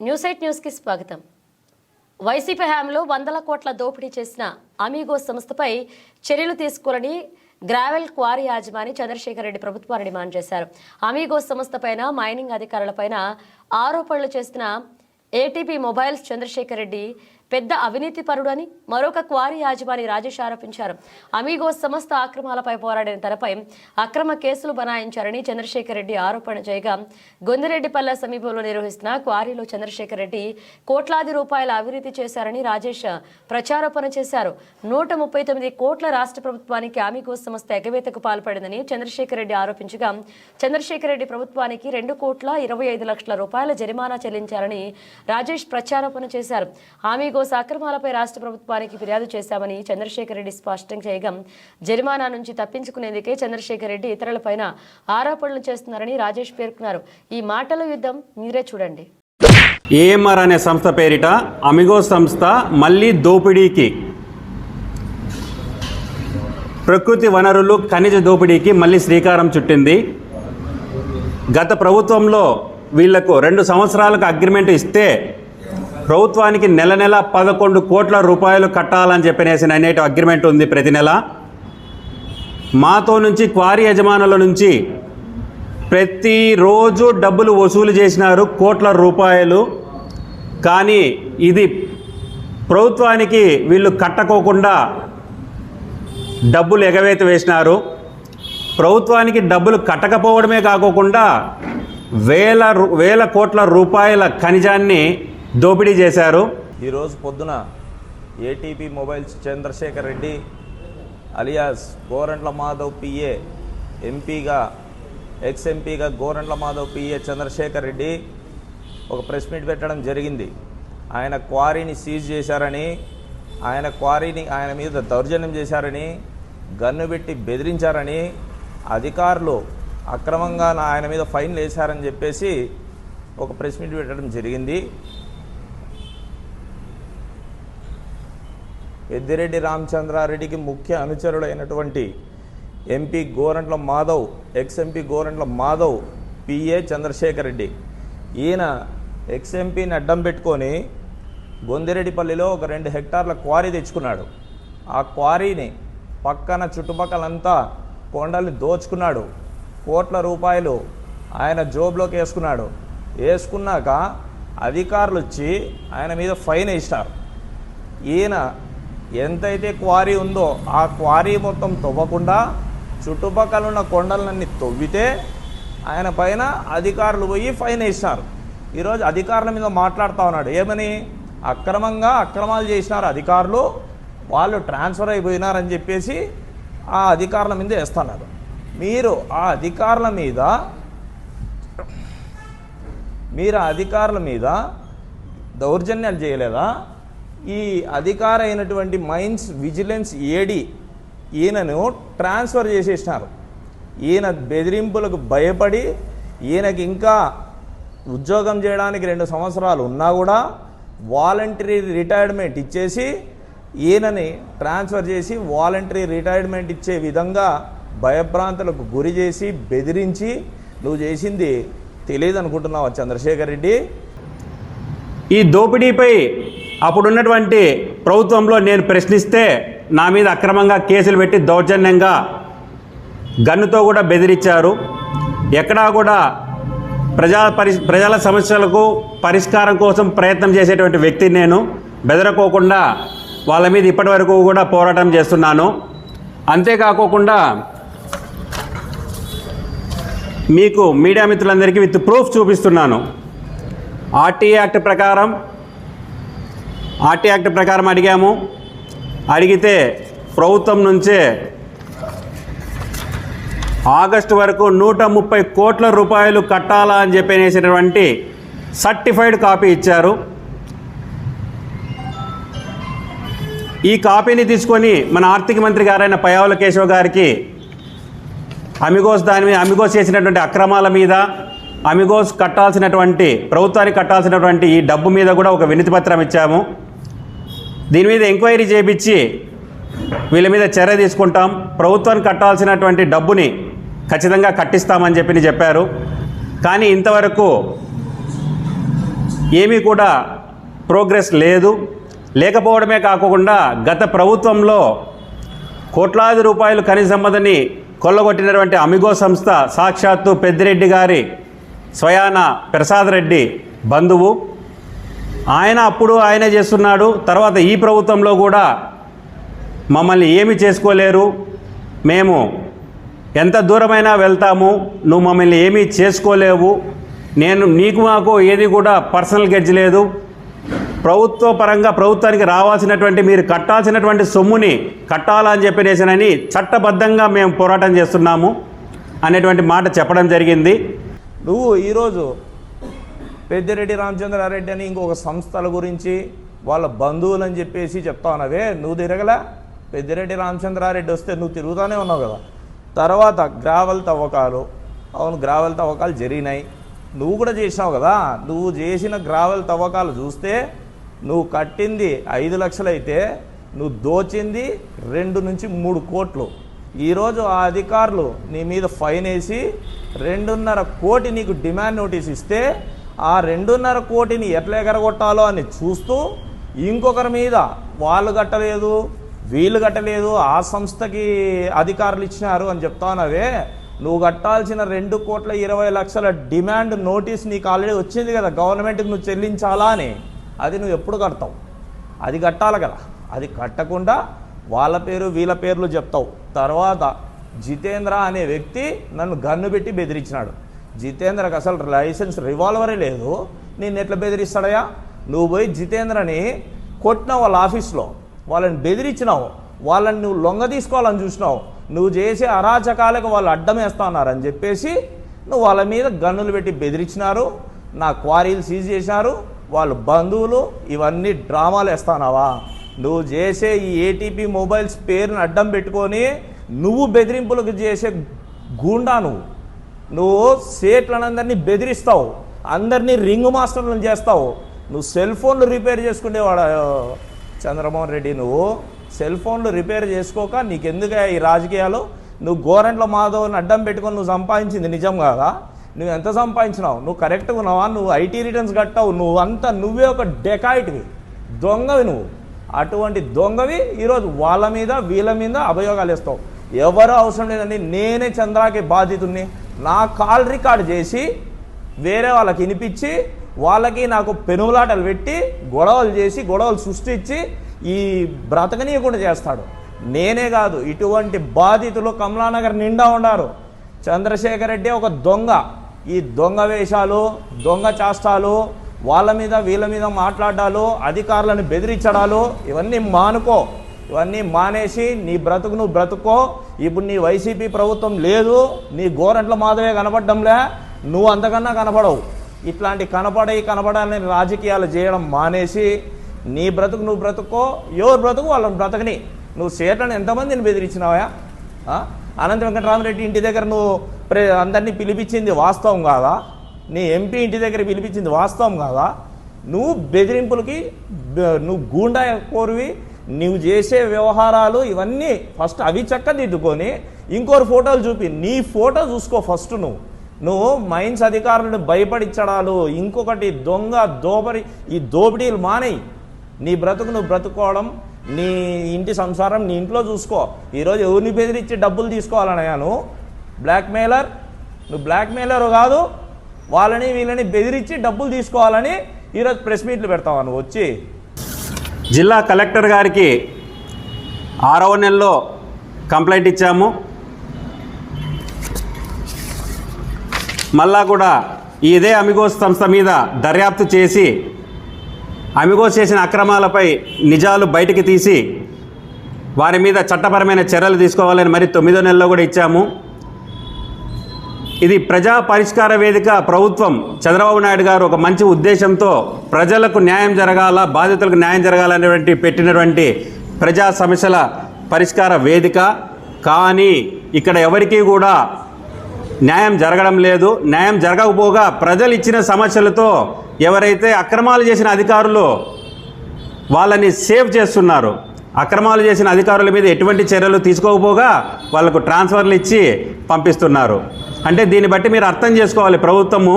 News eight న్యూస్కి స్వాగతం. YCP హయాంలో వందల కోట్ల దోపిడీ చేసిన అమీగో సంస్థపై చర్యలు తీసుకోవాలని గ్రావెల్ క్వారీ యాజమాని చంద్రశేఖర్ రెడ్డి ప్రభుత్వాన్ని డిమాండ్ చేశారు. అమీగో సంస్థపైన మైనింగ్ అధికారులపైన ఆరోపణలు చేస్తున్న ఏటీపీ మొబైల్స్ చంద్రశేఖర్ రెడ్డి పెద్ద అవినీతి పరుడు అని మరొక క్వారీ యాజమాని రాజేష్ ఆరోపించారు. అమీగో సంస్థ ఆక్రమాలపై పోరాడిన తనపై అక్రమ కేసులు బనాయించారని చంద్రశేఖర్ రెడ్డి ఆరోపణ చేయగా గొందిరెడ్డిపల్ల సమీపంలో నిర్వహిస్తున్న క్వారీలో చంద్రశేఖర్ రెడ్డి కోట్లాది రూపాయల అవినీతి చేశారని రాజేష్ ప్రచారోపణ చేశారు. నూట ముప్పై తొమ్మిది కోట్ల రాష్ట్ర ప్రభుత్వానికి అమీగో సంస్థ ఎగవేతకు పాల్పడిందని చంద్రశేఖర్ రెడ్డి ఆరోపించగా చంద్రశేఖర్ రెడ్డి ప్రభుత్వానికి రెండు కోట్ల ఇరవై ఐదు లక్షల రూపాయల జరిమానా చెల్లించారని రాజేష్ ప్రచారోపణ చేశారు. ఆమీగోస్ అక్రమాలపై రాష్ట్ర ప్రభుత్వానికి ఫిర్యాదు చేశామని చంద్రశేఖర్ రెడ్డి స్పష్టం చేయగా జరిమానా నుంచి తప్పించుకునేందుకే చంద్రశేఖర్ రెడ్డి ఇతరులపైన ఆరోపణలు చేస్తున్నారని రాజేష్ పేర్కొన్నారు. ఈ మాటల యుద్ధం మీరే చూడండి. ఏఎంఆర్ అనే సంస్థ పేరిట అమిగో సంస్థ మళ్ళీ దోపిడీకి ప్రకృతి వనరులు ఖనిజ దోపిడీకి మళ్ళీ శ్రీకారం చుట్టింది. గత ప్రభుత్వంలో వీళ్ళకు రెండు సంవత్సరాలకు అగ్రిమెంట్ ఇస్తే ప్రభుత్వానికి నెల నెల పదకొండు కోట్ల రూపాయలు కట్టాలని చెప్పనేసి అనేటి అగ్రిమెంట్ ఉంది ప్రతి నెల. మాతో నుంచి క్వారీ యజమానుల నుంచి ప్రతిరోజు డబ్బులు వసూలు చేసినారు కోట్ల రూపాయలు. కానీ ఇది ప్రభుత్వానికి వీళ్ళు కట్టకోకుండా డబ్బులు ఎగవేత వేసినారు. ప్రభుత్వానికి డబ్బులు కట్టకపోవడమే కాకోకుండా వేల రు- వేల కోట్ల రూపాయల ఖనిజాన్ని దోపిడీ చేశారు. ఈరోజు పొద్దున ATP mobiles Chandrasekhar Reddy alias Gorantla Madhav PA ఎంపీగా ఎక్స్ ఎంపీగా గోరంట్ల మాధవ్ పిఏ చంద్రశేఖర్ రెడ్డి ఒక ప్రెస్ మీట్ పెట్టడం జరిగింది. ఆయన క్వారీని సీజ్ చేశారని ఆయన క్వారీని ఆయన మీద దౌర్జన్యం చేశారని గన్ను పెట్టి బెదిరించారని అధికారులు అక్రమంగా ఆయన మీద ఫైన్లు వేశారని చెప్పేసి ఒక ప్రెస్ మీట్ పెట్టడం జరిగింది. పెద్దిరెడ్డి రామచంద్రారెడ్డికి ముఖ్య అనుచరుడైనటువంటి MP Gorantla Madhav ex MP Gorantla Madhav PA Chandrasekhar Reddy ఈయన ఎక్స్ ఎంపీని అడ్డం పెట్టుకొని గొందిరెడ్డిపల్లిలో ఒక రెండు హెక్టార్ల క్వారీ తెచ్చుకున్నాడు. ఆ క్వారీని పక్కన చుట్టుపక్కలంతా కొండల్ని దోచుకున్నాడు. కోట్ల రూపాయలు ఆయన జోబులోకి వేసుకున్నాడు. వేసుకున్నాక అధికారులు వచ్చి ఆయన మీద ఫైన్ వేసినారు. ఈయన ఎంతైతే క్వారీ ఉందో ఆ క్వారీ మొత్తం తవ్వకుండా చుట్టుపక్కల ఉన్న కొండలన్నీ తవ్వితే ఆయన పైన అధికారులు పోయి ఫైన్ వేసినారు. ఈరోజు అధికారుల మీద మాట్లాడుతూ ఉన్నాడు. ఏమని? అక్రమంగా అక్రమాలు చేసినారు అధికారులు. వాళ్ళు ట్రాన్స్ఫర్ అయిపోయినారని చెప్పేసి ఆ అధికారుల మీద వేస్తున్నారు. మీరు ఆ అధికారుల మీద మీరు ఆ అధికారుల మీద దౌర్జన్యాలు చేయలేదా? ఈ అధికార అయినటువంటి mines vigilance A D transfer చేసేసినారు. ఈయన బెదిరింపులకు భయపడి ఈయనకి ఇంకా ఉద్యోగం చేయడానికి రెండు సంవత్సరాలు ఉన్నా కూడా వాలంటరీ రిటైర్మెంట్ ఇచ్చేసి ఈయనని ట్రాన్స్ఫర్ చేసి వాలంటరీ రిటైర్మెంట్ ఇచ్చే విధంగా భయభ్రాంతులకు గురి చేసి బెదిరించి నువ్వు చేసింది తెలియదు అనుకుంటున్నావా చంద్రశేఖర్ రెడ్డి? ఈ దోపిడీపై అప్పుడున్నటువంటి ప్రభుత్వంలో నేను ప్రశ్నిస్తే నా మీద అక్రమంగా కేసులు పెట్టి దౌర్జన్యంగా గన్నుతో కూడా బెదిరించారు. ఎక్కడా కూడా ప్రజా పరి ప్రజల సమస్యలకు పరిష్కారం కోసం ప్రయత్నం చేసేటువంటి వ్యక్తిని నేను. బెదరకోకుండా వాళ్ళ మీద ఇప్పటివరకు కూడా పోరాటం చేస్తున్నాను. అంతేకాకోకుండా మీకు మీడియా మిత్రులందరికీ విత్ ప్రూఫ్ చూపిస్తున్నాను. ఆర్టీ యాక్ట్ ప్రకారం ఆర్టీ యాక్ట్ ప్రకారం అడిగాము. అడిగితే ప్రభుత్వం నుంచే ఆగస్టు వరకు నూట ముప్పై కోట్ల రూపాయలు కట్టాలా అని చెప్పేసినటువంటి సర్టిఫైడ్ కాపీ ఇచ్చారు. ఈ కాపీని తీసుకొని మన ఆర్థిక మంత్రి గారైన పయావుల కేశవ్ గారికి అమిగోస్ దాని మీద అమిగోస్ చేసినటువంటి అక్రమాల మీద అమిగోస్ కట్టాల్సినటువంటి ప్రభుత్వానికి కట్టాల్సినటువంటి ఈ డబ్బు మీద కూడా ఒక వినతిపత్రం ఇచ్చాము. దీని మీద ఎంక్వైరీ చేపించి వీళ్ళ మీద చర్య తీసుకుంటాం. ప్రభుత్వానికి కట్టాల్సినటువంటి డబ్బుని ఖచ్చితంగా కట్టిస్తామని చెప్పి చెప్పారు. కానీ ఇంతవరకు ఏమీ కూడా ప్రోగ్రెస్ లేదు. లేకపోవడమే కాకుండా గత ప్రభుత్వంలో కోట్లాది రూపాయలు ఖనిజ సంపదని కొల్లగొట్టినటువంటి అమిగో సంస్థ సాక్షాత్తు పెద్దిరెడ్డి గారి స్వయాన ప్రసాద్ రెడ్డి బంధువు. ఆయన అప్పుడు ఆయనే చేస్తున్నాడు. తర్వాత ఈ ప్రభుత్వంలో కూడా మమ్మల్ని ఏమి చేసుకోలేరు. మేము ఎంత దూరమైనా వెళ్తాము. నువ్వు మమ్మల్ని ఏమీ చేసుకోలేవు. నేను నీకు మాకు ఏది కూడా పర్సనల్ గెడ్జ్ లేదు. ప్రభుత్వ పరంగా ప్రభుత్వానికి రావాల్సినటువంటి మీరు కట్టాల్సినటువంటి సొమ్ముని కట్టాలని చెప్పినేసినని చట్టబద్ధంగా మేము పోరాటం చేస్తున్నాము అనేటువంటి మాట చెప్పడం జరిగింది. నువ్వు ఈరోజు పెద్దిరెడ్డి రామచంద్రారెడ్డి అని ఇంకొక సంస్థల గురించి వాళ్ళ బంధువులు అని చెప్పేసి చెప్తా ఉన్నావే నువ్వు తిరగలే? పెద్దిరెడ్డి రామచంద్రారెడ్డి వస్తే నువ్వు తిరుగుతూనే ఉన్నావు కదా. తర్వాత గ్రావల్ తవ్వకాలు. అవును గ్రావల్ తవ్వకాలు జరిగినాయి. నువ్వు కూడా చేసినావు కదా? నువ్వు చేసిన గ్రావల్ తవ్వకాలు చూస్తే నువ్వు కట్టింది ఐదు లక్షలైతే నువ్వు దోచింది రెండు నుంచి మూడు కోట్లు. ఈరోజు ఆ అధికారులు నీ మీద ఫైన్ వేసి రెండున్నర కోటి నీకు డిమాండ్ నోటీస్ ఇస్తే ఆ రెండున్నర కోటిని ఎట్లా ఎగరగొట్టాలో అని చూస్తూ ఇంకొకరి మీద వాళ్ళు కట్టలేదు వీళ్ళు కట్టలేదు ఆ సంస్థకి అధికారులు ఇచ్చినారు అని చెప్తానవే నువ్వు కట్టాల్సిన రెండు కోట్ల ఇరవై లక్షల డిమాండ్ నోటీస్ నీకు ఆల్రెడీ వచ్చింది కదా గవర్నమెంట్కి నువ్వు చెల్లించాలా అని. అది నువ్వు ఎప్పుడు కడతావు? అది కట్టాలి కదా. అది కట్టకుండా వాళ్ళ పేరు వీళ్ళ పేర్లు చెప్తావు. తర్వాత జితేంద్ర అనే వ్యక్తి నన్ను గన్ను పెట్టి బెదిరించినాడు. జితేంద్రకు అసలు లైసెన్స్ రివాల్వరే లేదు. నేను ఎట్లా బెదిరిస్తాడయా నువ్వు పోయి జితేంద్రని కొట్టినావు వాళ్ళ ఆఫీస్లో. వాళ్ళని బెదిరించినావు. వాళ్ళని నువ్వు లొంగ తీసుకోవాలని చూసినావు. నువ్వు చేసే అరాచకాలకు వాళ్ళు అడ్డం వేస్తున్నారని చెప్పేసి నువ్వు వాళ్ళ మీద గన్నులు పెట్టి బెదిరించినారు. నా క్వారీలు సీజ్ చేసినారు వాళ్ళ బంధువులు ఇవన్నీ డ్రామాలు వేస్తానావా? నువ్వు చేసే ఈ ఏటీపీ మొబైల్స్ పేరుని అడ్డం పెట్టుకొని నువ్వు బెదిరింపులకు చేసే గూండా నువ్వు. నువ్వు సేట్లనందరినీ బెదిరిస్తావు అందరినీ రింగ్ మాస్టర్లను చేస్తావు. నువ్వు సెల్ ఫోన్లు రిపేర్ చేసుకునేవాడు? చంద్రమోహన్ రెడ్డి నువ్వు సెల్ ఫోన్లు రిపేర్ చేసుకోక నీకెందుకు ఈ రాజకీయాలు? నువ్వు గోరెంట్ల మాధవ్ని అడ్డం పెట్టుకొని నువ్వు సంపాదించింది నిజం కాదా? నువ్వు ఎంత సంపాదించినావు? నువ్వు కరెక్ట్గా ఉన్నావా? నువ్వు ఐటీ రిటర్న్స్ కట్టావు నువ్వు అంతా నువ్వే ఒక డెకాయిట్వి. దొంగవి నువ్వు. అటువంటి దొంగవి ఈరోజు వాళ్ళ మీద వీళ్ళ మీద అభియోగాలు వేస్తావు. ఎవరు అవసరం లేదండి నేనే చంద్రాకి బాధితుడిని నా కాల్ రికార్డ్ చేసి వేరే వాళ్ళకి వినిపించి వాళ్ళకి నాకు పెనుగులాటలు పెట్టి గొడవలు చేసి గొడవలు సృష్టించి ఈ బ్రతకనీయకుండా చేస్తాడు. నేనే కాదు ఇటువంటి బాధితులు కమలానగర్ నిండా ఉన్నారు. చంద్రశేఖర్ రెడ్డి ఒక దొంగ. ఈ దొంగ వేషాలు దొంగ చాష్టాలు వాళ్ళ మీద వీళ్ళ మీద మాట్లాడాలు అధికారులను బెదిరించడాలు ఇవన్నీ మానుకో. ఇవన్నీ మానేసి నీ బ్రతుకు నువ్వు బ్రతుకో ఇప్పుడు నీ వైసీపీ ప్రభుత్వం లేదు నీ గోరంట్ల మాదిరే కనపడడంలే నువ్వు అంతకన్నా కనపడవు. ఇట్లాంటి కనపడే కనపడాలని రాజకీయాలు చేయడం మానేసి నీ బ్రతుకు నువ్వు బ్రతుకో ఎవరు బ్రతుకు వాళ్ళని బ్రతకని. నువ్వు సేట్లను ఎంతమందిని బెదిరించినావా అనంత వెంకటరామరెడ్డి ఇంటి దగ్గర నువ్వు ప్రే అందరినీ పిలిపించింది వాస్తవం కాదా? నీ ఎంపీ ఇంటి దగ్గర పిలిపించింది వాస్తవం కాదా? నువ్వు బెదిరింపులకి నువ్వు గూండా కోరివి నువ్వు చేసే వ్యవహారాలు ఇవన్నీ ఫస్ట్ అవి చక్కదిద్దుకొని ఇంకోరు ఫోటోలు చూపి నీ ఫోటో చూసుకో ఫస్ట్ నువ్వు. నువ్వు మైన్స్ అధికారులను భయపడించడాలు ఇంకొకటి దొంగ దోపరి ఈ దోపిడీలు మానేయి. నీ బ్రతుకు నువ్వు బ్రతుకోవడం నీ ఇంటి సంసారం నీ ఇంట్లో చూసుకో. ఈరోజు ఎవరిని బెదిరించి డబ్బులు తీసుకోవాలనయ్యా నువ్వు? బ్లాక్మెయిలర్? నువ్వు బ్లాక్మెయిలర్ కాదు. వాళ్ళని వీళ్ళని బెదిరించి డబ్బులు తీసుకోవాలని ఈరోజు ప్రెస్ మీట్లు పెడతావు నువ్వు వచ్చి? జిల్లా కలెక్టర్ గారికి ఆరవ నెలలో కంప్లైంట్ ఇచ్చాము. మళ్ళా కూడా ఇదే అమిగోస్ సంస్థ మీద దర్యాప్తు చేసి అమిగోస్ చేసిన అక్రమాలపై నిజాలు బయటికి తీసి వారి మీద చట్టపరమైన చర్యలు తీసుకోవాలని మరి తొమ్మిదో నెలలో కూడా ఇచ్చాము. ఇది ప్రజా పరిష్కార వేదిక ప్రభుత్వం చంద్రబాబు నాయుడు గారు ఒక మంచి ఉద్దేశంతో ప్రజలకు న్యాయం జరగాల బాధితులకు న్యాయం జరగాలనేటువంటి పెట్టినటువంటి ప్రజా సమస్యల పరిష్కార వేదిక. కానీ ఇక్కడ ఎవరికీ కూడా న్యాయం జరగడం లేదు. న్యాయం జరగకపోగా ప్రజలు ఇచ్చిన సమస్యలతో ఎవరైతే అక్రమాలు చేసిన అధికారులు వాళ్ళని సేవ్ చేస్తున్నారు అక్రమాలు చేసిన అధికారుల మీద ఎటువంటి చర్యలు తీసుకోకపోగా వాళ్ళకు ట్రాన్స్ఫర్లు ఇచ్చి పంపిస్తున్నారు. అంటే దీన్ని బట్టి మీరు అర్థం చేసుకోవాలి. ప్రభుత్వము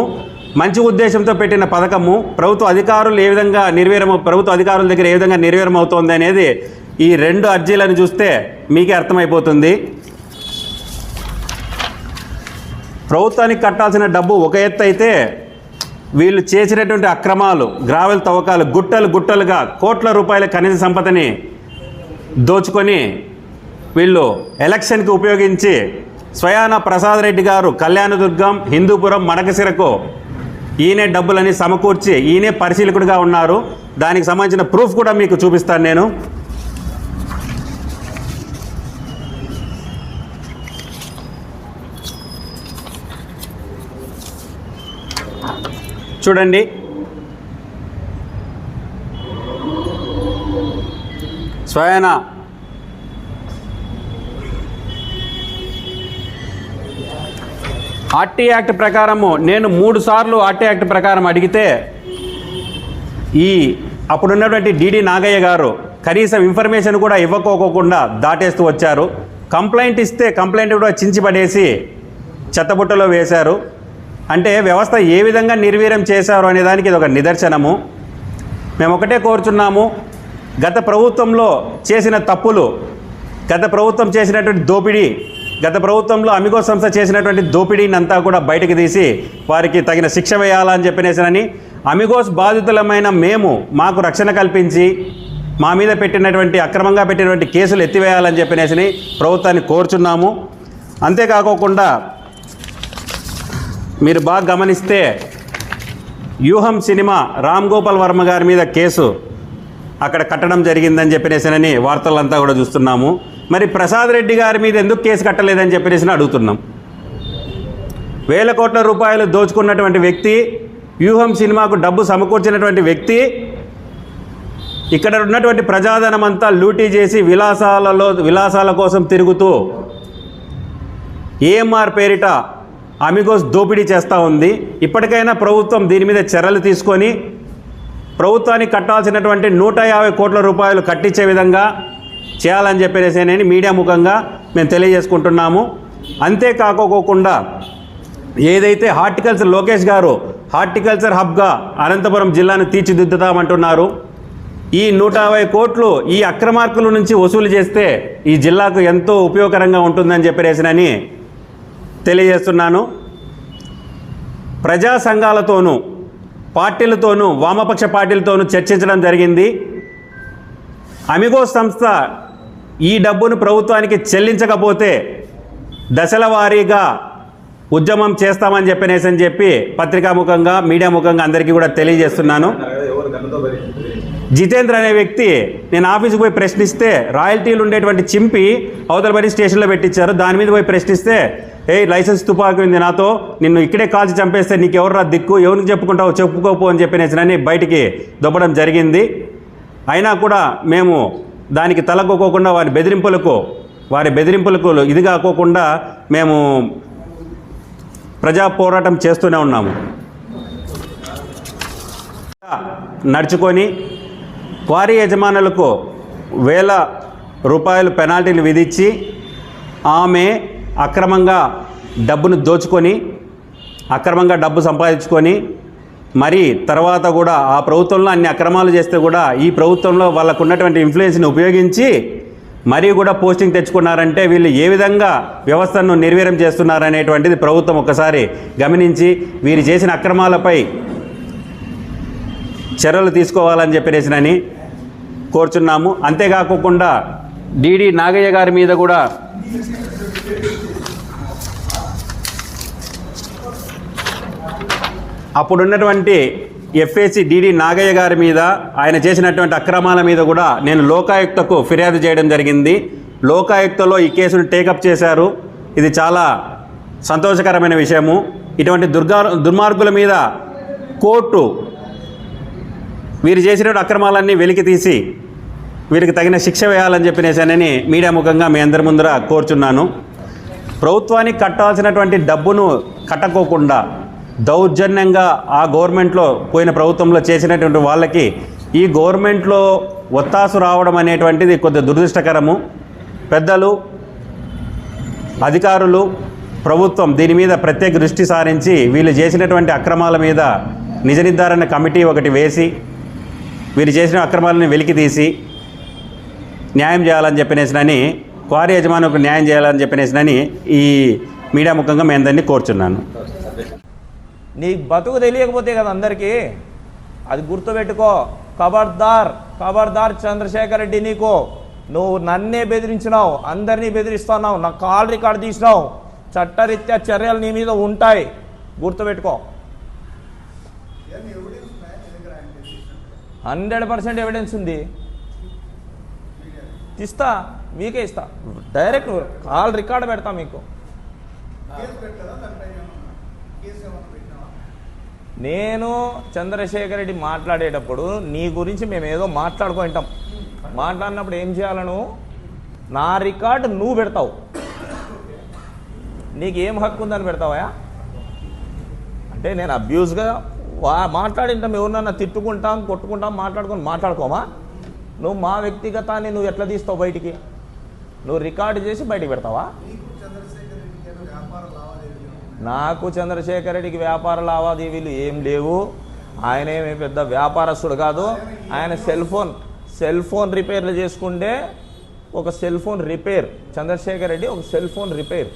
మంచి ఉద్దేశంతో పెట్టిన పథకము ప్రభుత్వ అధికారులు ఏ విధంగా నిర్వీరం ప్రభుత్వ అధికారుల దగ్గర ఏ విధంగా నిర్వీరం అవుతోంది అనేది ఈ రెండు అర్జీలను చూస్తే మీకే అర్థమైపోతుంది. ప్రభుత్వానికి కట్టాల్సిన డబ్బు ఒక ఎత్తు అయితే వీళ్ళు చేసినటువంటి అక్రమాలు గ్రావెల్ తవ్వకాలు గుట్టలు గుట్టలుగా కోట్ల రూపాయల ఖనిజ సంపదని దోచుకొని వీళ్ళు ఎలక్షన్కి ఉపయోగించి స్వయాన ప్రసాద్ రెడ్డి గారు కళ్యాణదుర్గం హిందూపురం మడకసిరకు ఈయనే డబ్బులని సమకూర్చి ఈయనే పరిశీలకుడిగా ఉన్నారు. దానికి సంబంధించిన ప్రూఫ్ కూడా మీకు చూపిస్తాను నేను. చూడండి. స్వయాన ఆర్టీ యాక్ట్ ప్రకారము నేను మూడు సార్లు ఆర్టీ యాక్ట్ ప్రకారం అడిగితే ఈ అప్పుడున్నటువంటి డిడి నాగయ్య గారు కనీసం ఇన్ఫర్మేషన్ కూడా ఇవ్వకోకుండా దాటేస్తూ వచ్చారు. కంప్లైంట్ ఇస్తే కంప్లైంట్ కూడా చించిపడేసి చెత్తబుట్టలో వేశారు. అంటే వ్యవస్థ ఏ విధంగా నిర్వీర్యం చేశారు అనే దానికి ఇది ఒక నిదర్శనము. మేము ఒకటే కోరుచున్నాము గత ప్రభుత్వంలో చేసిన తప్పులు గత ప్రభుత్వం చేసినటువంటి దోపిడీ గత ప్రభుత్వంలో అమిగో సంస్థ చేసినటువంటి దోపిడీని అంతా కూడా బయటకు తీసి వారికి తగిన శిక్ష వేయాలని చెప్పినేసనని అమిగోస్ బాధితులమైన మేము మాకు రక్షణ కల్పించి మా మీద పెట్టినటువంటి అక్రమంగా పెట్టినటువంటి కేసులు ఎత్తివేయాలని చెప్పినేసి ప్రభుత్వాన్ని కోరుచున్నాము. అంతేకాకోకుండా మీరు బాగా గమనిస్తే వ్యూహం సినిమా రామ్ గోపాల్ వర్మ గారి మీద కేసు అక్కడ కట్టడం జరిగిందని చెప్పినేసినని వార్తలంతా కూడా చూస్తున్నాము. మరి ప్రసాద్ రెడ్డి గారి మీద ఎందుకు కేసు కట్టలేదని చెప్పేసి అడుగుతున్నాం. వేల కోట్ల రూపాయలు దోచుకున్నటువంటి వ్యక్తి వ్యూహం సినిమాకు డబ్బు సమకూర్చినటువంటి వ్యక్తి ఇక్కడ ఉన్నటువంటి ప్రజాధనం అంతా లూటీ చేసి విలాసాలలో విలాసాల కోసం తిరుగుతూ ఏఎంఆర్ పేరిట అమిగోస్ దోపిడీ చేస్తూ ఉంది. ఇప్పటికైనా ప్రభుత్వం దీని మీద చర్యలు తీసుకొని ప్రభుత్వానికి కట్టాల్సినటువంటి నూట యాభై కోట్ల రూపాయలు కట్టించే విధంగా చేయాలని చెప్పేసి నేను మీడియా ముఖంగా మేము తెలియజేసుకుంటున్నాము. అంతేకాకోకుండా ఏదైతే హార్టికల్చర్ లోకేష్ గారు హార్టికల్చర్ హబ్గా అనంతపురం జిల్లాను తీర్చిదిద్దుతామంటున్నారు ఈ నూట యాభై కోట్లు ఈ అక్రమార్కుల నుంచి వసూలు చేస్తే ఈ జిల్లాకు ఎంతో ఉపయోగకరంగా ఉంటుందని చెప్పేసినని తెలియజేస్తున్నాను. ప్రజా సంఘాలతోనూ పార్టీలతోనూ వామపక్ష పార్టీలతోనూ చర్చించడం జరిగింది. అమిగో సంస్థ ఈ డబ్బును ప్రభుత్వానికి చెల్లించకపోతే దశల వారీగా ఉద్యమం చేస్తామని చెప్పనేసి అని చెప్పి పత్రికాముఖంగా మీడియా ముఖంగా అందరికీ కూడా తెలియజేస్తున్నాను. జితేంద్ర అనే వ్యక్తి నేను ఆఫీస్కి పోయి ప్రశ్నిస్తే రాయల్టీలు ఉండేటువంటి చింపి అవతలబడి స్టేషన్లో పెట్టించారు దాని మీద పోయి ప్రశ్నిస్తే ఏ లైసెన్స్ తుపాకి ఉంది నాతో. నిన్ను ఇక్కడే కాల్చి చంపేస్తే నీకు ఎవర్రా దిక్కు? ఎవరికి చెప్పుకుంటావు చెప్పుకోపో అని చెప్పినేసినని బయటికి దొబ్బడం జరిగింది. అయినా కూడా మేము దానికి తలకొకోకుండా వారి బెదిరింపులకు వారి బెదిరింపులకు ఇది కాకోకుండా మేము ప్రజా పోరాటం చేస్తూనే ఉన్నాము. నడుచుకొని క్వారీ యజమానులకు వేల రూపాయలు పెనాల్టీలు విధించి ఆమె అక్రమంగా డబ్బును దోచుకొని అక్రమంగా డబ్బు సంపాదించుకొని మరి తర్వాత కూడా ఆ ప్రభుత్వంలో అన్ని అక్రమాలు చేస్తే కూడా ఈ ప్రభుత్వంలో వాళ్ళకు ఉన్నటువంటి ఇన్ఫ్లుయెన్స్ని ఉపయోగించి మరీ కూడా పోస్టింగ్ తెచ్చుకున్నారంటే వీళ్ళు ఏ విధంగా వ్యవస్థను నిర్వీర్యం చేస్తున్నారనేటువంటిది ప్రభుత్వం ఒకసారి గమనించి వీరు చేసిన అక్రమాలపై చర్యలు తీసుకోవాలని చెప్పేసినని కోరుచున్నాము. అంతేకాకుండా డిడి నాగయ్య గారి మీద కూడా అప్పుడున్నటువంటి ఎఫ్ఏసి డిడి నాగయ్య గారి మీద ఆయన చేసినటువంటి అక్రమాల మీద కూడా నేను లోకాయుక్తకు ఫిర్యాదు చేయడం జరిగింది. లోకాయుక్తలో ఈ కేసును టేకప్ చేశారు. ఇది చాలా సంతోషకరమైన విషయము. ఇటువంటి దుర్గా దుర్మార్గుల మీద కోర్టు వీరు చేసిన అక్రమాలన్నీ వెలికి తీసి వీరికి తగిన శిక్ష వేయాలని చెప్పినేసానని మీడియా ముఖంగా మీ అందరి ముందర కోరుచున్నాను. ప్రభుత్వానికి కట్టాల్సినటువంటి డబ్బును కట్టకోకుండా దౌర్జన్యంగా ఆ గవర్నమెంట్లో పోయిన ప్రభుత్వంలో చేసినటువంటి వాళ్ళకి ఈ గవర్నమెంట్లో ఒత్తాసు రావడం అనేటువంటిది కొద్ది దురదృష్టకరము. పెద్దలు అధికారులు ప్రభుత్వం దీని మీద ప్రత్యేక దృష్టి సారించి వీళ్ళు చేసినటువంటి అక్రమాల మీద నిజ నిర్ధారణ కమిటీ ఒకటి వేసి వీరు చేసిన అక్రమాలను వెలికి తీసి న్యాయం చేయాలని చెప్పినేసినని క్వారీ యజమానులకు న్యాయం చేయాలని చెప్పినేసినని ఈ మీడియా ముఖంగా మేము అందరినీ కోరుచున్నాను. నీకు బతుకు తెలియకపోతే కదా అందరికీ? అది గుర్తుపెట్టుకో. ఖబర్దార్ ఖబర్దార్ చంద్రశేఖర్ రెడ్డి నీకు. నువ్వు నన్నే బెదిరించినావు అందరినీ బెదిరిస్తున్నావు నా కాల్ రికార్డ్ తీసినావు. చట్టరీత్యా చర్యలు నీ మీద ఉంటాయి. గుర్తుపెట్టుకో. హండ్రెడ్ పర్సెంట్ ఎవిడెన్స్ ఉంది. ఇస్తా మీకే ఇస్తా. డైరెక్ట్ కాల్ రికార్డ్ పెడతా మీకు. నేను చంద్రశేఖర్ రెడ్డి మాట్లాడేటప్పుడు నీ గురించి మేము ఏదో మాట్లాడుకుంటాం మాట్లాడినప్పుడు ఏం చేయాలను? నా రికార్డు నువ్వు పెడతావు. నీకు ఏం హక్కు ఉందని పెడతావా అంటే నేను అబ్యూస్గా వా మాట్లాడింటాం ఎవరినన్నా తిట్టుకుంటాం కొట్టుకుంటాం మాట్లాడుకొని మాట్లాడుకోమా? నువ్వు మా వ్యక్తిగతాన్ని నువ్వు ఎట్లా తీస్తావు బయటికి? నువ్వు రికార్డు చేసి బయటికి పెడతావా? నాకు చంద్రశేఖర్ రెడ్డికి వ్యాపార లావాదేవీలు ఏం లేవు. ఆయన ఏమి పెద్ద వ్యాపారస్తుడు కాదు. ఆయన సెల్ ఫోన్ సెల్ ఫోన్ రిపేర్లు చేసుకుంటే ఒక cell phone repair Chandrashekar Reddy ఒక సెల్ ఫోన్ రిపేర్.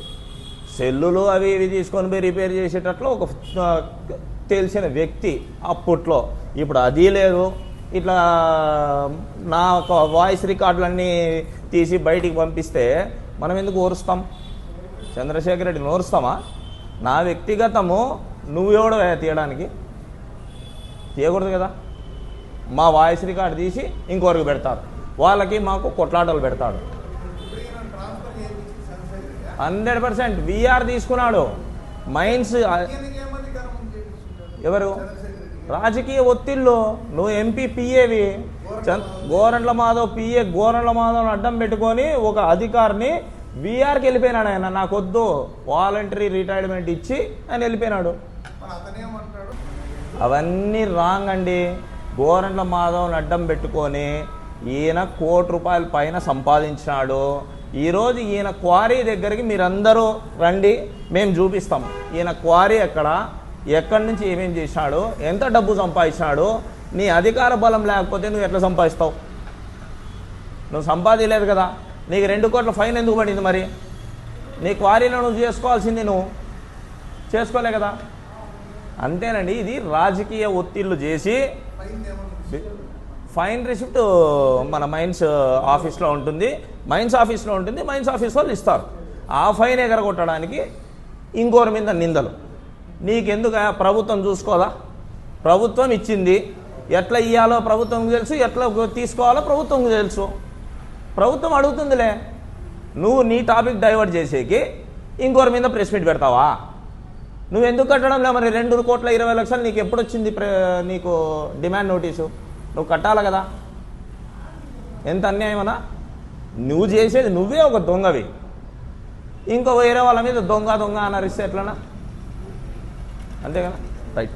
సెల్లులు అవి ఇవి తీసుకొని పోయి రిపేర్ చేసేటట్లు ఒక తెలిసిన వ్యక్తి అప్పట్లో. ఇప్పుడు అది లేదు. ఇట్లా నా ఒక వాయిస్ రికార్డులన్నీ తీసి బయటికి పంపిస్తే మనం ఎందుకు ఓరుస్తాం? చంద్రశేఖర్ రెడ్డిని ఓరుస్తామా? నా వ్యక్తిగతము నువ్వెవడో తీయడానికి? తీయకూడదు కదా. మా వాయిస్ రికార్డు తీసి ఇంకొకరికి పెడతారు. వాళ్ళకి మాకు కొట్లాటలు పెడతాడు హండ్రెడ్ పర్సెంట్ విఆర్ తీసుకున్నాడు. మైన్స్ ఎవరు? రాజకీయ ఒత్తిళ్ళు. నువ్వు ఎంపీ పిఏవి. గోరంట్ల మాధవ్ పిఏ గోరంట్ల మాధవ్ అడ్డం పెట్టుకొని ఒక అధికారిని విఆర్కి వెళ్ళిపోయినాడు ఆయన. నాకొద్దు. వాలంటరీ రిటైర్మెంట్ ఇచ్చి ఆయన వెళ్ళిపోయినాడు. అవన్నీ రాంగ్ అండి. గోరంట్ల మాధవ్ని అడ్డం పెట్టుకొని ఈయన కోటి రూపాయల పైన సంపాదించినాడు. ఈరోజు ఈయన క్వారీ దగ్గరికి మీరందరూ రండి మేము చూపిస్తాం. ఈయన క్వారీ ఎక్కడ? ఎక్కడి నుంచి ఏమేం చేసినాడు ఎంత డబ్బు సంపాదించినాడు? నీ అధికార బలం లేకపోతే నువ్వు ఎట్లా సంపాదిస్తావు? నువ్వు సంపాదించలేదు కదా? నీకు రెండు కోట్ల ఫైన్ ఎందుకు పడింది మరి? నీ క్వారీలో నువ్వు చేసుకోవాల్సింది నువ్వు. చేసుకోలే కదా. అంతేనండి ఇది రాజకీయ ఒత్తిళ్ళు చేసి ఫైన్ రిసిప్ట్ మన మైన్స్ ఆఫీస్లో ఉంటుంది. మైన్స్ ఆఫీస్లో ఉంటుంది మైన్స్ ఆఫీస్ వాళ్ళు ఇస్తారు. ఆ ఫైన్ ఎగరగొట్టడానికి ఇంకోరి మీద నిందలు. నీకెందుకు ప్రభుత్వం చూసుకోదా ప్రభుత్వం ఇచ్చింది. ఎట్లా ఇయ్యాలో ప్రభుత్వం తెలుసు ఎట్లా తీసుకోవాలో ప్రభుత్వం తెలుసు. ప్రభుత్వం అడుగుతుందిలే నువ్వు నీ టాపిక్ డైవర్ట్ చేసేకి ఇంకోరి మీద ప్రెస్ మీట్ పెడతావా? నువ్వు ఎందుకు కట్టడం లే మరి? రెండు కోట్ల ఇరవై లక్షలు నీకు ఎప్పుడు వచ్చింది ప్ర- నీకు డిమాండ్ నోటీసు? నువ్వు కట్టాలి కదా? ఎంత అన్యాయమనా నువ్వు చేసేది నువ్వే ఒక దొంగవి. ఇంకో వేరే వాళ్ళ మీద దొంగ దొంగ అని అరిస్తే ఎట్లనా అంతే కదా? రైట్